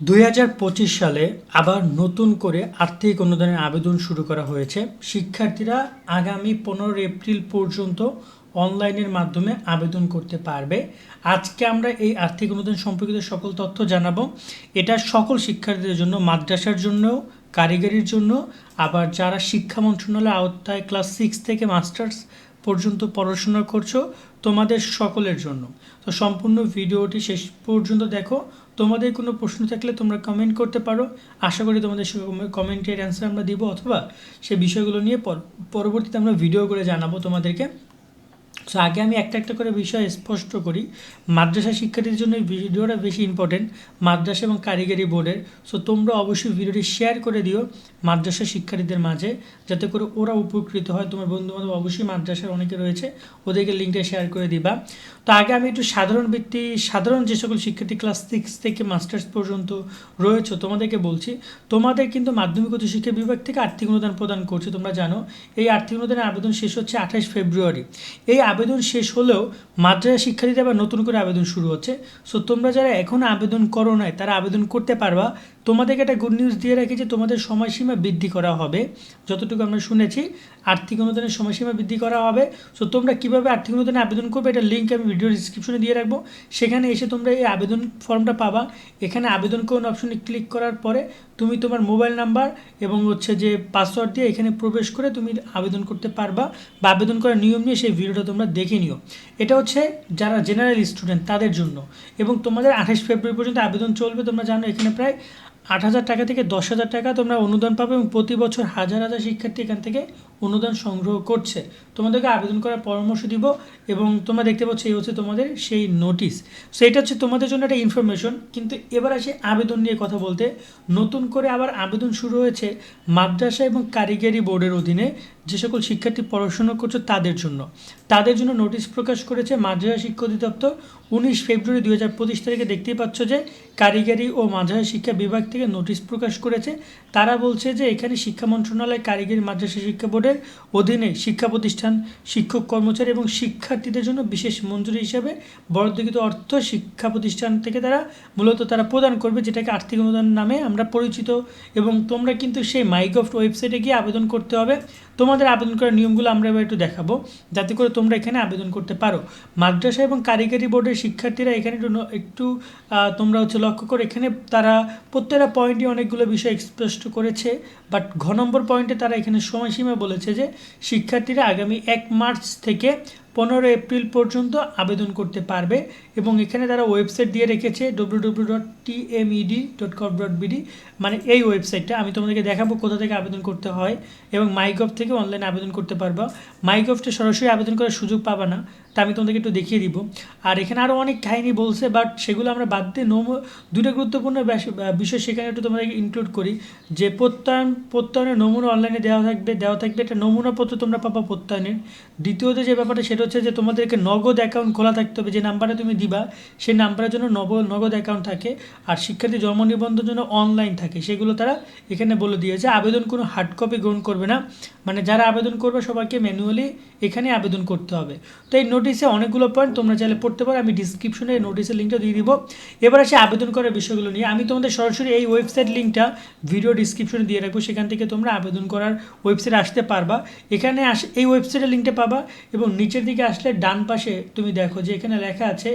দুই হাজার পঁচিশ সালে আবার নতুন করে আর্থিক অনুদানের আবেদন শুরু করা হয়েছে। শিক্ষার্থীরা আগামী পনেরো এপ্রিল পর্যন্ত অনলাইনের মাধ্যমে আবেদন করতে পারবে। আজকে আমরা এই আর্থিক অনুদান সম্পর্কিত সকল তথ্য জানাব। এটা সকল শিক্ষার্থীদের জন্য, মাদ্রাসার জন্য কারিগরির জন্য। আবার যারা শিক্ষা মন্ত্রণালয়ের আওতায় ক্লাস সিক্স থেকে মাস্টার্স পর্যন্ত পড়াশোনা করছ, তোমাদের সকলের জন্য। তো সম্পূর্ণ ভিডিওটি শেষ পর্যন্ত দেখো। তোমাদের কোনো প্রশ্ন থাকলে তোমরা কমেন্ট করতে পারো। আশা করি তোমাদের সে কমেন্টের অ্যান্সার আমরা দিব অথবা সে বিষয়গুলো নিয়ে পর- পরবর্তীতে আমরা ভিডিও করে জানাব তোমাদেরকে। সো আগে আমি একটা একটা করে বিষয় স্পষ্ট করি। মাদ্রাসা শিক্ষার্থীর জন্য এই ভিডিওটা বেশি ইম্পর্টেন্ট মাদ্রাসা এবং কারিগরি বোর্ডের। সো তোমরা অবশ্যই ভিডিওটি শেয়ার করে দিও। মাদ্রাসা শিক্ষার্থীদের মাঝে, যাতে করে ওরা উপকৃত হয়। তোমার বন্ধু বান্ধব অবশ্যই মাদ্রাসার অনেকে রয়েছে, ওদেরকে লিঙ্কটা শেয়ার করে দিবা। তো আগে আমি একটু সাধারণ ভিত্তি সাধারণ যে সকল শিক্ষার্থী ক্লাস সিক্স থেকে মাস্টার্স পর্যন্ত রয়েছে, তোমাদেরকে বলছি, তোমাদের কিন্তু মাধ্যমিক উচ্চ শিক্ষা বিভাগ থেকে আর্থিক অনুদান প্রদান করছে, তোমরা জানো। এই আর্থিক অনুদানের আবেদন শেষ হচ্ছে আঠাশ ফেব্রুয়ারি। এই আবেদন শেষ হলেও মাদ্রাসা শিক্ষার্থীদের আবার নতুন করে আবেদন শুরু হচ্ছে। সো তোমরা যারা এখনও আবেদন করো নাই, তারা আবেদন করতে পারবা। তোমাদেরকে একটা গুড নিউজ দিয়ে রাখি যে তোমাদের সময়সীমা বৃদ্ধি করা হবে। যতটুকু আমরা শুনেছি, আর্থিক অনুদানের সময়সীমা বৃদ্ধি করা হবে। সো তোমরা কীভাবে আর্থিক অনুদানে আবেদন করবে, এটা লিঙ্ক আমি ভিডিও ডিসক্রিপশনে দিয়ে রাখব। সেখানে এসে তোমরা এই আবেদন ফর্মটা পাবা। এখানে আবেদন কোন অপশনে ক্লিক করার পরে তুমি তোমার মোবাইল নাম্বার এবং হচ্ছে যে পাসওয়ার্ড দিয়ে এখানে প্রবেশ করে তুমি আবেদন করতে পারবা বা আবেদন করার নিয়ম নিয়ে সেই ভিডিওটা তোমরা দেখে নিও। এটা হচ্ছে যারা জেনারেল স্টুডেন্ট তাদের জন্য এবং তোমাদের আঠাশ ফেব্রুয়ারি পর্যন্ত আবেদন চলবে, তোমরা জানো এখানে প্রায় আট হাজার টাকা থেকে দশ হাজার টাকা তোমরা অনুদান পাবে এবং প্রতি বছর হাজার হাজার শিক্ষার্থী এখান থেকে অনুদান সংগ্রহ করছে। তোমাদেরকে আবেদন করার পরামর্শ দিব এবং তোমরা দেখতে পাচ্ছ এই হচ্ছে তোমাদের সেই নোটিশ সো এটা হচ্ছে তোমাদের জন্য একটা ইনফরমেশন কিন্তু এবার আসে আবেদন নিয়ে কথা বলতে। নতুন করে আবার আবেদন শুরু হয়েছে মাদ্রাসা এবং কারিগরি বোর্ডের অধীনে যে সকল শিক্ষার্থী পড়াশোনা করছে তাদের জন্য। তাদের জন্য নোটিশ প্রকাশ করেছে মাদ্রাসা শিক্ষা অধিদপ্তর। উনিশ ফেব্রুয়ারি দু হাজার পঁচিশ তারিখে দেখতেই পাচ্ছ যে কারিগরি ও মাদ্রাসা শিক্ষা বিভাগ থেকে নোটিশ প্রকাশ করেছে। তারা বলছে যে এখানে শিক্ষা মন্ত্রণালয়, কারিগরি মাদ্রাসা শিক্ষা বোর্ডের অধীনে শিক্ষা প্রতিষ্ঠান, শিক্ষক কর্মচারী এবং শিক্ষার্থীদের জন্য বিশেষ মঞ্জুরি হিসাবে বরাদ্দকৃত অর্থ শিক্ষা প্রতিষ্ঠান থেকে তারা মূলত তারা প্রদান করবে, যেটাকে আর্থিক অনুদান নামে আমরা পরিচিত। এবং তোমরা কিন্তু সেই মাইগভ ওয়েবসাইটে গিয়ে আবেদন করতে হবে। তোমাদের আবেদন করার নিয়মগুলো আমরা এবার একটু দেখাবো, যাতে করে তোমরা এখানে আবেদন করতে পারো। মাদ্রাসা এবং কারিগরি বোর্ডের শিক্ষার্থীরা এখানে একটু তোমরা হচ্ছে লক্ষ্য করে, এখানে তারা প্রত্যেকটা পয়েন্টে অনেকগুলো বিষয় স্পষ্ট করেছে বাট ঘ নম্বর পয়েন্টে তারা এখানে সময়সীমা বলেছে যে, শিক্ষার্থীরা আগামী এক মার্চ থেকে পনেরো এপ্রিল পর্যন্ত আবেদন করতে পারবে এবং এখানে তারা ওয়েবসাইট দিয়ে রেখেছে W W dot TMED dot com dot BD মানে এই ওয়েবসাইটটা। আমি তোমাদেরকে দেখাবো কোথা থেকে আবেদন করতে হয় এবং মাইগভ থেকে অনলাইনে আবেদন করতে পারবা। মাইগভটা সরাসরি আবেদন করার সুযোগ পাবা না। তা আমি তোমাদেরকে একটু দেখিয়ে দিব। আর এখানে আরও অনেক কাহিনী বলছে বাট সেগুলো আমরা বাদ দিয়ে নম, দুটো গুরুত্বপূর্ণ বিষয় সেখানে একটু তোমাদেরকে ইনক্লুড করি। যে প্রত্যয়ন, প্রত্যয়নের নমুনা অনলাইনে দেওয়া থাকবে দেওয়া থাকবে একটা নমুনা পত্র তোমরা পাবা প্রত্যয়নের। দ্বিতীয়ত যে ব্যাপারটা সেটা হচ্ছে যে তোমাদেরকে নগদ অ্যাকাউন্ট খোলা থাকতে হবে, যে নাম্বারে তুমি দিবা, সেই নাম্বারের জন্য নব, নগদ অ্যাকাউন্ট থাকে। আর শিক্ষার্থী জন্ম নিবন্ধনের জন্য অনলাইন থাকে। সেগুলো তারা এখানে বলে দিয়েছে। আবেদন কোনো হার্ড কপি গ্রহণ করবে না। মানে যারা আবেদন করবে সবাইকে ম্যানুয়ালি এখানে আবেদন করতে হবে। তো এই নোটিশে অনেকগুলো পয়েন্ট তোমরা চাইলে পড়তে পারো, আমি ডিসক্রিপশনে নোটিসের লিঙ্কটা দিয়ে দিব। এবার আসে আবেদন করার বিষয়গুলো নিয়ে। আমি তোমাদের সরাসরি এই ওয়েবসাইট লিঙ্কটা ভিডিও ডিসক্রিপশনে দিয়ে রাখব, সেখান থেকে তোমরা আবেদন করার ওয়েবসাইট আসতে পারবা। এখানে আস এই ওয়েবসাইটের লিঙ্কটা পাবা এবং নিচের দিকে আসলে ডান পাশে তুমি দেখো যে এখানে লেখা আছে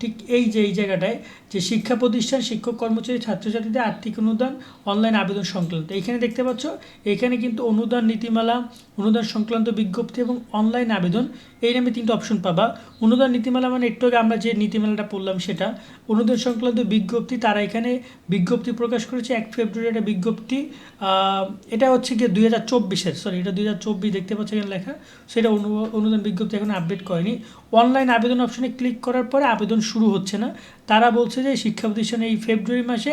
ঠিক এই যে, এই জায়গাটায় যে শিক্ষা প্রতিষ্ঠান, শিক্ষক কর্মচারী, ছাত্রছাত্রীদের আর্থিক অনুদান, অনলাইন আবেদন সংক্রান্ত। এখানে দেখতে পাচ্ছ এখানে কিন্তু অনুদান নীতিমালা, অনুদান সংক্রান্ত বিজ্ঞপ্তি এবং অনলাইন আবেদন, এই নামে তিনটে অপশন পাবা। অনুদান নীতিমালা মানে একটু আগে আমরা যে নীতিমালাটা পড়লাম সেটা, অনুদান সংক্রান্ত বিজ্ঞপ্তি, তারা এখানে বিজ্ঞপ্তি প্রকাশ করেছে এক ফেব্রুয়ারি একটা বিজ্ঞপ্তি এটা হচ্ছে গিয়ে দুই হাজার চব্বিশের সরি এটা দুই হাজার চব্বিশ দেখতে পাচ্ছ এখানে লেখা, সেটা অনু- অনুদান বিজ্ঞপ্তি এখন আপডেট করেনি। অনলাইন আবেদন অপশনে ক্লিক করার পরে আবেদন শুরু হচ্ছে না। তারা বলছে যে শিক্ষা প্রতিষ্ঠান এই ফেব্রুয়ারি মাসে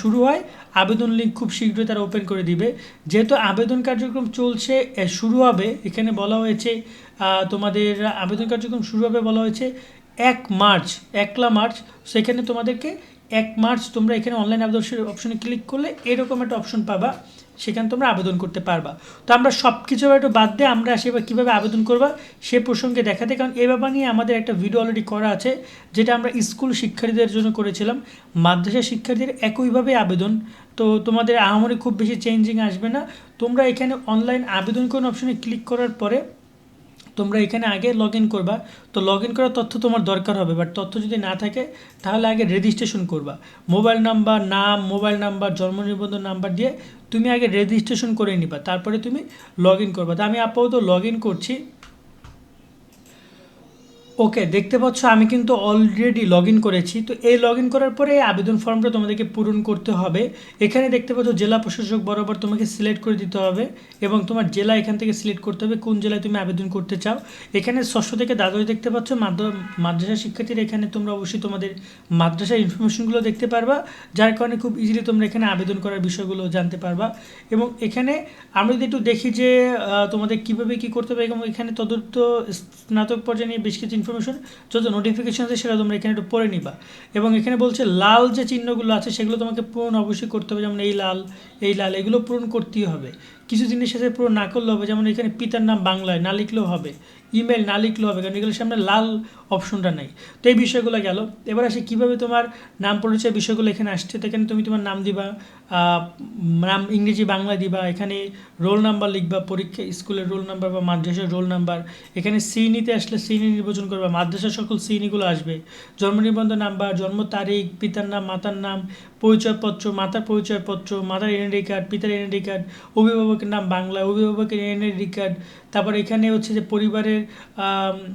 শুরু হয়। আবেদন লিঙ্ক খুব শীঘ্রই তারা ওপেন করে দিবে। যেহেতু আবেদন কার্যক্রম চলছে শুরু হবে, এখানে বলা হয়েছে তোমাদের আবেদন কার্যক্রম শুরু হবে বলা হয়েছে এক মার্চ, একলা মার্চ। সেখানে তোমাদেরকে এক মার্চ তোমরা এখানে অনলাইন আবেদন অপশনে ক্লিক করলে এরকম একটা অপশন পাবা, সেখানে তোমরা আবেদন করতে পারবা। তো আমরা সব কিছু একটু বাদ দিয়ে আমরা এবার কীভাবে আবেদন করবা, সে প্রসঙ্গে দেখাতে কারণ এ ব্যাপার নিয়ে আমাদের একটা ভিডিও অলরেডি করা আছে, যেটা আমরা স্কুল শিক্ষার্থীদের জন্য করেছিলাম। মাদ্রাসা শিক্ষার্থীদের একইভাবে আবেদন। তো তোমাদের আহামরি খুব বেশি চেঞ্জিং আসবে না। তোমরা এখানে অনলাইন আবেদন কোন অপশনে ক্লিক করার পরে তোমরা এখানে আগে লগ ইন করবা। তো লগ ইন করার তথ্য তোমার দরকার হবে। বাট তথ্য যদি না থাকে, তাহলে আগে রেজিস্ট্রেশন করবা। মোবাইল নাম্বার নাম মোবাইল নাম্বার জন্ম নিবন্ধন নাম্বার দিয়ে তুমি আগে রেজিস্ট্রেশন করে নিবা। তারপরে তুমি লগ ইন করবা। তা আমি আপাতত লগ ইন করছি। ওকে দেখতে পাচ্ছ, আমি কিন্তু অলরেডি লগ ইন করেছি। তো এই লগ ইন করার পরে এই আবেদন ফর্মটা তোমাদেরকে পূরণ করতে হবে। এখানে দেখতে পাচ্ছ, জেলা প্রশাসক বরাবর তোমাকে সিলেক্ট করে দিতে হবে এবং তোমার জেলা এখান থেকে সিলেক্ট করতে হবে কোন জেলায় তুমি আবেদন করতে চাও। এখানে ষষ্ঠ থেকে দ্বাদশ দেখতে পাচ্ছ, মাদ্রা- মাদ্রাসা শিক্ষার্থীরা এখানে তোমরা অবশ্যই তোমাদের মাদ্রাসার ইনফরমেশনগুলো দেখতে পারবা, যার কারণে খুব ইজিলি তোমরা এখানে আবেদন করার বিষয়গুলো জানতে পারবা। এবং এখানে আমরা যদি একটু দেখি যে তোমাদের কীভাবে কী করতে হবে এবং এখানে তদন্ত স্নাতক পর্যায়ে নিয়ে বেশ কিছু ইনফরমেশন যত নোটিফিকেশান আছে সেটা তোমরা এখানে একটু পড়ে নিবা। এবং এখানে বলছে, লাল যে চিহ্নগুলো আছে সেগুলো তোমাকে পূরণ অবশ্যই করতে হবে, যেমন এই লাল এই লাল, এগুলো পূরণ করতেই হবে। কিছু জিনিস সাথে পুরো না করলেও হবে, যেমন এখানে পিতার নাম বাংলায় না লিখলেও হবে ইমেল না লিখলেও হবে, কারণ এগুলোর সামনে লাল অপশনটা নেই। তো এই বিষয়গুলো গেল। এবার আসে, কীভাবে তোমার নাম পরিচয় বিষয়গুলো এখানে আসছে? তো এখানে তুমি তোমার নাম দিবা নাম ইংরেজি বাংলা দিবা, এখানে রোল নাম্বার লিখবা, পরীক্ষা, স্কুলের রোল নাম্বার বা মাদ্রাসার রোল নাম্বার এখানে সিনিতে আসলে সিনি নির্বাচন করবা, মাদ্রাসার সকল সিনিগুলো আসবে। জন্ম নিবন্ধন নাম্বার, জন্ম তারিখ, পিতার নাম, মাতার নাম পরিচয়পত্র, মাতার পরিচয়পত্র, মাতার এনআইডি কার্ড, পিতার এনআইডি কার্ড, অভিভাবকের নাম বাংলা, অভিভাবকের এনআইডি কার্ড, তারপর এখানে হচ্ছে যে পরিবারের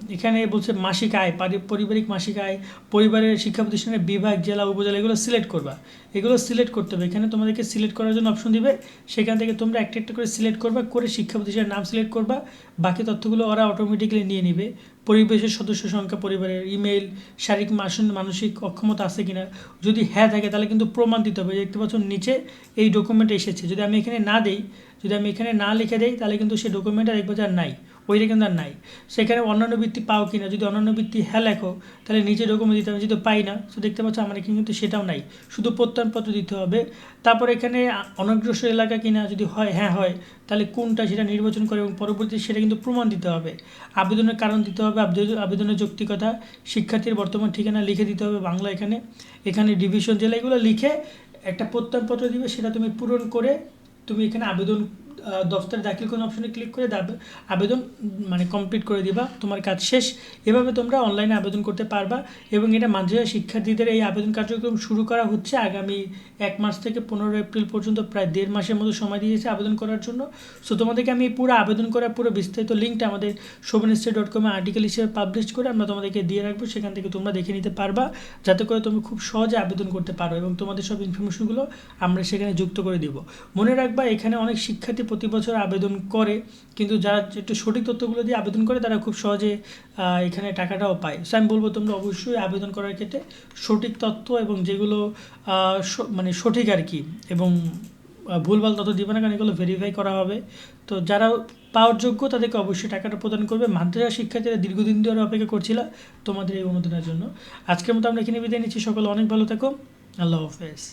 এখানে বলছে মাসিক আয়, পারি- পারিবারিক মাসিক আয়, পরিবারের শিক্ষা প্রতিষ্ঠানের বিভাগ, জেলা, উপজেলা, এগুলো সিলেক্ট করবা। এগুলো সিলেক্ট করতে হবে। এখানে তোমাদেরকে সিলেক্ট করার জন্য অপশন দিবে। সেখান থেকে তোমরা একটা একটা করে সিলেক্ট করবা, করে শিক্ষা প্রতিষ্ঠানের নাম সিলেক্ট করবা। বাকি তথ্যগুলো ওরা অটোমেটিক্যালি নিয়ে নিবে। পরিবেশের সদস্য সংখ্যা, পরিবারের ইমেল শারীরিক মাসন মানসিক অক্ষমতা আছে কিনা, যদি হ্যাঁ থাকে তাহলে কিন্তু প্রমাণ দিতে হবে। দেখতে পাচ্ছ নিচে এই ডকুমেন্ট এসেছে। যদি আমি এখানে না দেই, যদি আমি এখানে না লিখে দেই তাহলে কিন্তু সেই ডকুমেন্টটা দেখব যে আর নাই। ওইটা কিন্তু আর নাই। সেখানে অন্যান্য বৃত্তি পাও কিনা, যদি অন্যান্য বৃত্তি হ্যাঁ লেখো, তাহলে নিচে ডকুমেন্ট দিতে হবে যদি পাই না, তো দেখতে পাচ্ছ আমার কিন্তু সেটাও নাই। শুধু প্রত্যয়নপত্র দিতে হবে। তারপর এখানে অনগ্রসর এলাকা কিনা যদি হয় হ্যাঁ হয়, তাহলে কোনটা সেটা নির্বাচন করে এবং পরবর্তী সেটা কিন্তু প্রমাণ দিতে হবে। আবেদনের কারণ দিতে হবে আবেদন- আবেদনের যৌক্তিকতা, শিক্ষার্থীর বর্তমান ঠিকানা লিখে দিতে হবে বাংলা এখানে। এখানে ডিভিশন জেলা এগুলো লিখে একটা প্রত্যয়নপত্র দিবে, সেটা তুমি পূরণ করে তুমি এখানে আবেদন দফতরে দাখিল কোন অপশনে ক্লিক করে আবেদন মানে কমপ্লিট করে দিবা, তোমার কাজ শেষ। এভাবে তোমরা অনলাইনে আবেদন করতে পারবা এবং এটা মাদ্রাসা শিক্ষার্থীদের এই আবেদন কার্যক্রম শুরু করা হচ্ছে আগামী এক মাস থেকে পনেরো এপ্রিল পর্যন্ত, প্রায় দেড় মাসের মতো সময় দিয়েছে আবেদন করার জন্য। সো তোমাদেরকে আমি পুরো আবেদন করার পুরো বিস্তারিত লিঙ্কটা আমাদের শোভনিস্টে ডট কমে আর্টিকেল হিসেবে পাবলিশ করে আমরা তোমাদেরকে দিয়ে রাখব। সেখান থেকে তোমরা দেখে নিতে পারবা, যাতে করে তুমি খুব সহজে আবেদন করতে পারো এবং তোমাদের সব ইনফরমেশনগুলো আমরা সেখানে যুক্ত করে দিব। মনে রাখবা, এখানে অনেক শিক্ষার্থী প্রতি বছর আবেদন করে, কিন্তু যারা একটু সঠিক তথ্যগুলো দিয়ে আবেদন করে, তারা খুব সহজে এখানে টাকাটাও পায়। সো আমি বলব তোমরা অবশ্যই আবেদন করার ক্ষেত্রে সঠিক তথ্য এবং যেগুলো মানে সঠিক আর কি এবং ভুলভাল তথ্য দিবে না, কারণ এগুলো ভেরিফাই করা হবে। তো যারা পাওয়ার যোগ্য, তাদেরকে অবশ্যই টাকাটা প্রদান করবে। মাদ্রাসা শিক্ষার্থীরা দীর্ঘদিন ধরে অপেক্ষা করছিল তোমাদের এই অনুদানের জন্য। আজকের মতো আমরা এখানে বিদায় নিচ্ছি। সকলে অনেক ভালো থাকো। আল্লাহ হাফেজ।